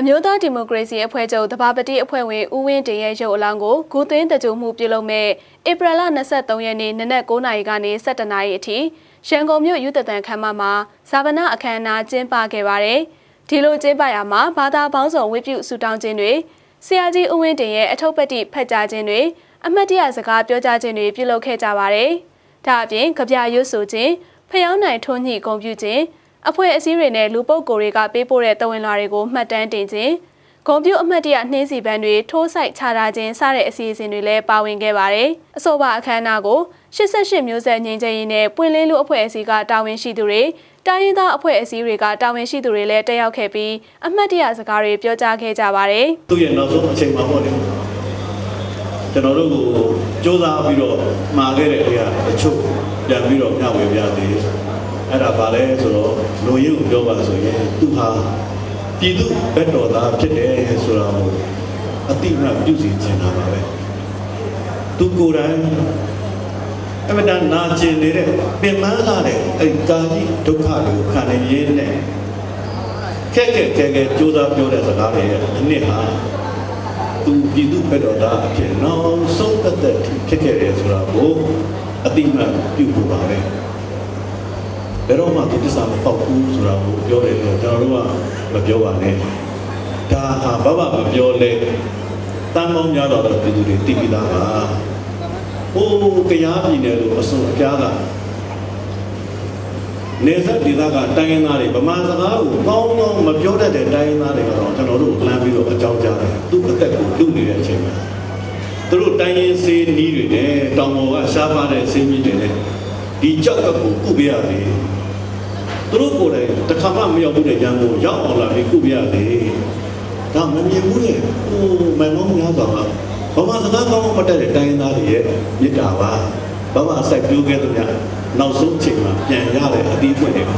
အမျိုးသားဒီမိုကရေစီအဖွဲ့ချုပ်တဘာပတိအဖွဲ့ဝင်ဦးဝင်းတင်ရဲ့ရုပ်အလောင်းကိုဂူသွင်းတကြုံမှုပြုလုပ်မဲ့ဧပြီလ23ရက်နေ့နနက်9:00နာရီကနေ17:00နာရီအထိရန်ကုန်မြို့ယူတသန်ခမ်းမမှာဇာဗနာအခမ်းအနားကျင်းပခဲ့ပါတယ်။ဒီလိုကျင်းပရာမှာဘာသာပေါင်းစုံဝိပုဆူတောင်းခြင်းတွေဆရာကြီးဦးဝင်းတင်ရဲ့အထုပ်ပတိဖတ်ကြားခြင်းတွေအမတ်တရစကားပြောကြားခြင်းတွေပြုလုပ်ခဲ့ကြပါတယ်။ဒါအပြင်ကြပြရွတ်ဆိုခြင်းဖျောင်းနိုင်ထွန်းညှိဂုံပြုခြင်း အဖွဲ့အစည်းတွေနဲ့လူပုဂ္ဂိုလ်တွေကပေးပို့တဲ့တဝင်လွှာတွေကိုမှတ်တမ်းတင်ခြင်းဂုံပြုအမှတ်တရနှင်းစီပန်းတွေထိုးဆိုင်ချထားခြင်းစတဲ့အစီအစဉ်တွေလည်းပါဝင်ခဲ့ပါတယ်။အဆိုပါအခမ်းအနားကို88မျိုးဆက်ငြိမ်းချမ်းရေးနဲ့ပွင့်လင်းလူအဖွဲ့အစည်းကတာဝန်ရှိသူတွေတိုင်းရင်းသားအဖွဲ့အစည်းတွေကတာဝန်ရှိသူတွေလည်းတက်ရောက်ခဲ့ပြီးအမှတ်တရစကားတွေပြောကြားခဲ့ကြပါတယ်။သူ့ရဲ့နောက်ဆုံးအချိန်မှာပေါ့လေကျွန်တော်တို့ကိုစ조사ပြီးတော့မှာခဲ့တဲ့နေရာတချို့ပြန်ပြီးတော့မျှဝေပြသေး အဲ့ဒါပါလဲဆိုတော့လူရင်းကိုပြောပါဆိုရင်သူဟာပြည်သူဘက်တော်သားဖြစ်တယ်ဆိုတာကိုအတိအမှန်ပြုစီချင်တာပါပဲသူကိုယ်တိုင်အမတန်နာကျင်နေတဲ့ပင်မလာတဲ့အဲ့ကာကြီးဒုက္ခတွေကိုခံနေရင်းနဲ့ခက်ခက်ခဲခဲကြိုးစားပြောတဲ့စကားတွေရဲ့အနှစ်ဟာသူပြည်သူဘက်တော်သားအဖြစ်နောက်ဆုံးသက်သက်ဖြစ်ခဲ့တယ်ဆိုတာကိုအတိအမှန်ပြုဖို့ပါပဲ ဘယ်တော့မှသူတစ္ဆာမပေါက်ဘူးဆိုတာကိုပြောတယ်ဆိုတော့ကျွန်တော်တို့ကမပြောပါနဲ့ဒါဟာဘဘမပြောလဲတန်ပေါင်းများတော့ပြည်သူတွေတိပိသားပါဟိုးကြားပြည်နယ်လို့အစုံအပြားကနေဆက်ဒေသကတိုင်းရင်းသားတွေဗမာစကားကိုကောင်းကောင်းမပြောတတ်တဲ့တိုင်းရင်းသားတွေကတော့ကျွန်တော်တို့လမ်းပြီးတော့အကြောင်းကြားတယ်သူ့အသက်ကိုလူနေတဲ့အချိန်မှာသူတို့တိုင်းရင်းစေးနီးတွေနဲ့တောင်ပေါ်ကရှားပါတဲ့စေးမြစ်တွေနဲ့ဒီကြောက်ကကိုကုပြရသေး သူတို့ကိုယ်တိုင်တခါမှမရောက်ဘူးတဲ့ရန်ကုန်ရောက်အောင်လာပြီးကုပြရသေးဒါမမြင်ဘူးလေဟိုမန်မောင်းများစွာကဗမာစကားကောင်းမတတ်တဲ့တိုင်းသားတွေရဲ့မြစ်တာပါဗမာစိုက်ပြိုးခဲ့တဲ့များနောက်ဆုံးချိန်မှာပြန်ရတဲ့အသီးပွင့်တွေပါ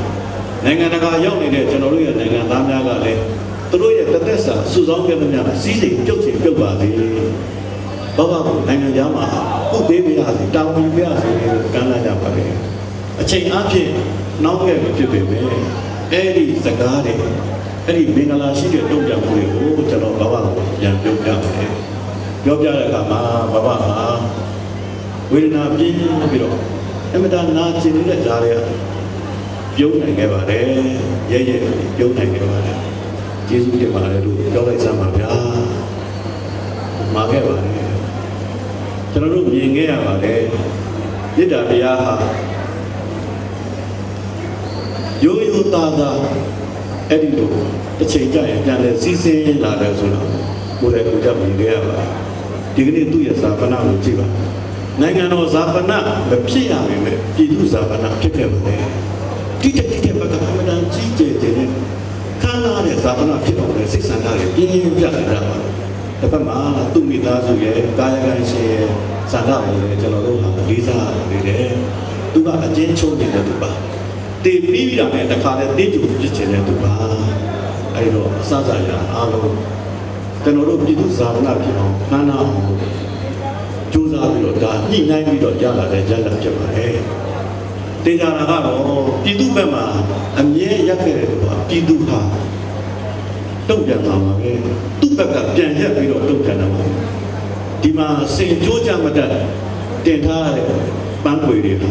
နိုင်ငံတကာရောက်နေတဲ့ကျွန်တော်တို့ရဲ့နိုင်ငံသားများကလည်းသူတို့ရဲ့တသက်စာစုဆောင်းခဲ့တဲ့များစီးစိမ်ပြုတ်ချင်ပြုတ်ပါသေးဘဘကနိုင်ငံသားမှာဥပေးပြရစီတောင်းပြရစီကမ်းလာကြပါလေ အချိန်အဖြစ်နောက်ခဲ့မဖြစ်ပေမဲ့အဲ့ဒီစကားတွေအဲ့ဒီမင်္ဂလာရှိတဲ့တုံ့ပြန်မှုတွေကိုကျွန်တော်ဘဘကိုပြန်ပြောပြပါတယ်ပြောပြတဲ့အခါမှာဘဘဟာဝေဒနာပြင်းပြီးတော့အမတန်နာကျင်နေတဲ့ကြားတွေကပြုံးနိုင်ခဲ့ပါတယ်ရဲရဲပြုံးနိုင်ခဲ့ပါတယ်ကျေးဇူးတင်ပါတယ်လို့ပြောလိုက်စမ်းပါဗျာမှာခဲ့ပါတယ်ကျွန်တော်တို့မြင်ခဲ့ရပါတယ်မေတ္တာတရားဟာ ရိုးရိုးသားသားအဲ့ဒီလိုတစ်ချိန်ကြာရင်ပြန်လဲစီးစင်းလာတယ်ဆိုတော့ကိုယ်လည်းကိုယ်ကြမြင်ခဲ့ရပါတယ်ဒီကနေ့သူ့ရဲ့သာပနာကိုကြည့်ပါနိုင်ငံတော်ဇာပနာမဖြစ်ရပေမဲ့ပြည်သူဇာပနာဖြစ်ခဲ့ပါတယ်တိတက်တိတက်ဘကအမှန်တန်ကြီးကျယ်တဲ့ခမ်းနားတဲ့ဇာပနာဖြစ်တော်တဲ့စိတ်ဆန္ဒတွေပြင်းပြင်းပြနေတာပါတစ်ဖက်မှာသူ့မိသားစုရဲ့ကာယကံရှင်ရဲ့ဇာတာကိုလည်းကျွန်တော်တို့ဟာလေးစားနေတယ်သူကအကျဉ်းချုပ်နေတဲ့သူပါ တည်ပြီးပြီတာနဲ့တခါတည်းတင်းကျုံပြစ်ချင်တဲ့သူပါအဲဒီတော့အစစရာအားလုံးကျွန်တော်တို့ပြည်သူဇာပနာဖြစ်အောင်ခမ်းနားအောင်ကြိုးစားပြီးတော့ဒါညှိနှိုင်းပြီးတော့ရလာတဲ့ရလဒ်ဖြစ်ပါတယ်။တေချာတာကတော့ပြည်သူဘက်မှာအမြဲရက်ခဲ့တဲ့သူကပြည်သူဟာတုံ့ပြန်သွားမှာပဲ။သူ့ဘက်ကပြန်ရက်ပြီးတော့တုံ့ပြန်တာပါ။ဒီမှာစင်ကြိုးကြမတတ်တင်ထားတဲ့ပန်းခွေတွေဟာ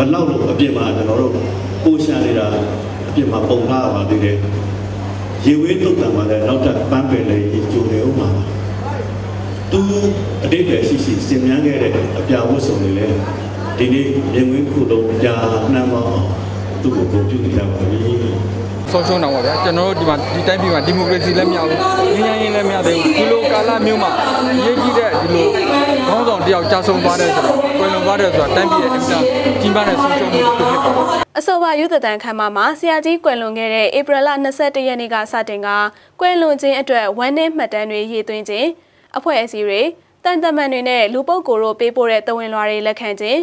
မလောက်လို့အပြင်မှာကျွန်တော်တို့ပိုးရှမ်းနေတာအပြင်မှာပုံထားပါသေးတယ်။ရေဝေးတုတ်တံမှာလည်းနောက်ထပ်ပန်းပင်လေးကြိုနေဦးမှာပါ။သူအတိတ်ပဲရှိရှိစင်မြန်းခဲ့တဲ့အပြာဝတ်စုံတွေလည်းဒီနေ့မြင်ကွင်းခုလုံးကြာနှမ်းမောင်း သူ့ကိုပုံပြုနေကြပါပြီဆုံးရှုံးတော့ပါဗျာကျွန်တော်တို့ဒီမှာဒီတိုင်းပြည်မှာဒီမိုကရေစီလည်းမရဘူးငြိမ်းချမ်းရေးလည်းမရသေးဘူးဒီလိုကာလမျိုးမှာရေးကြည့်တဲ့ဒီလိုခေါင်းဆောင်တယောက်ကြာဆုံးသွားတဲ့ဆိုတော့ကွယ်လွန်သွားတဲ့ဆိုတာတိုင်းပြည်ရဲ့အင်တာကြီးမားတဲ့ဆုံးရှုံးမှုတစ်ခုဖြစ်ပါတယ်အစောပါရုသတန်ခမ်းမမှာဆရာကြီးကွယ်လွန်ခဲ့တဲ့ဧပြီလ22ရက်နေ့ကစတင်ကကွယ်လွန်ခြင်းအတွက်ဝမ်းနည်းမှတ်တမ်းတွေရေးသွင်းခြင်းအဖွဲ့အစည်းတွေတန်တမန်တွေနဲ့လူပုဂ္ဂိုလ်တို့ပေးပို့တဲ့တဝင်လွှာတွေလက်ခံခြင်း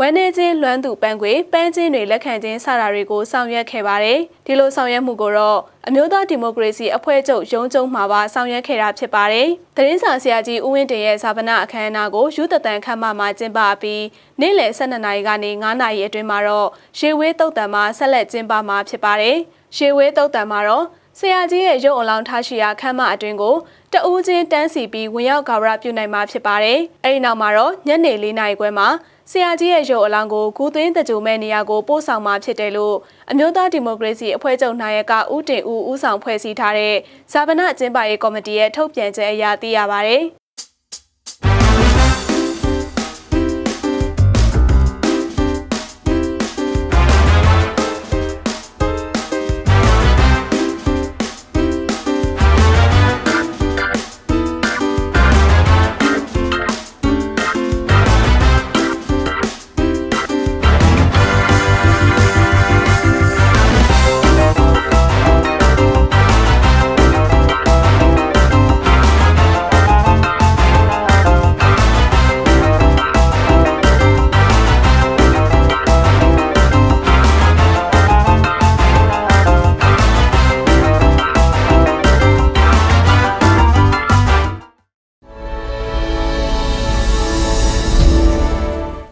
ဝမ်းနေခြင်းလွမ်းသူပန်းခွေပန်းချင်းတွေလက်ခံခြင်းစတာတွေကိုဆောင်ရွက်ခဲ့ပါတယ်။ဒီလိုဆောင်ရွက်မှုကိုတော့အမျိုးသားဒီမိုကရေစီအဖွဲ့ချုပ်ရုံးချုပ်မှာပါဆောင်ရွက်ခဲ့တာဖြစ်ပါတယ်။သတင်းစာဆရာကြီးဦးဝင်းတင်ရဲ့ဇာပနာအခမ်းအနားကိုယူသတန်ခမ်းမမှာကျင်းပပြီးနေ့လယ်12နာရီကနေ9နာရီအတွင်းမှာတော့ရှေဝေးတုတ်တံမှာဆက်လက်ကျင်းပမှာဖြစ်ပါတယ်။ရှေဝေးတုတ်တံမှာတော့ဆရာကြီးရဲ့ရုပ်အလောင်းထားရှိရာခမ်းမအတွင်းကိုတအူးချင်းတန်းစီပြီးဝင်ရောက်ကာဝရပြုနိုင်မှာဖြစ်ပါတယ်။အဲဒီနောက်မှာတော့ညနေ၄နာရီခွဲမှာ ဆရာကြီးရဲ့ရုပ်အလောင်းကိုဂူသွင်းတကြိုမဲ့နေရာကိုပို့ဆောင်မှာဖြစ်တယ်လို့အမျိုးသားဒီမိုကရေစီအဖွဲ့ချုပ်နိုင်ရကဦးတင်ဦးဦးဆောင်ဖွဲ့စည်းထားတဲ့ဇာပနကျင်းပရေးကော်မတီရဲ့ထုတ်ပြန်ချက်အရသိရပါဗျ။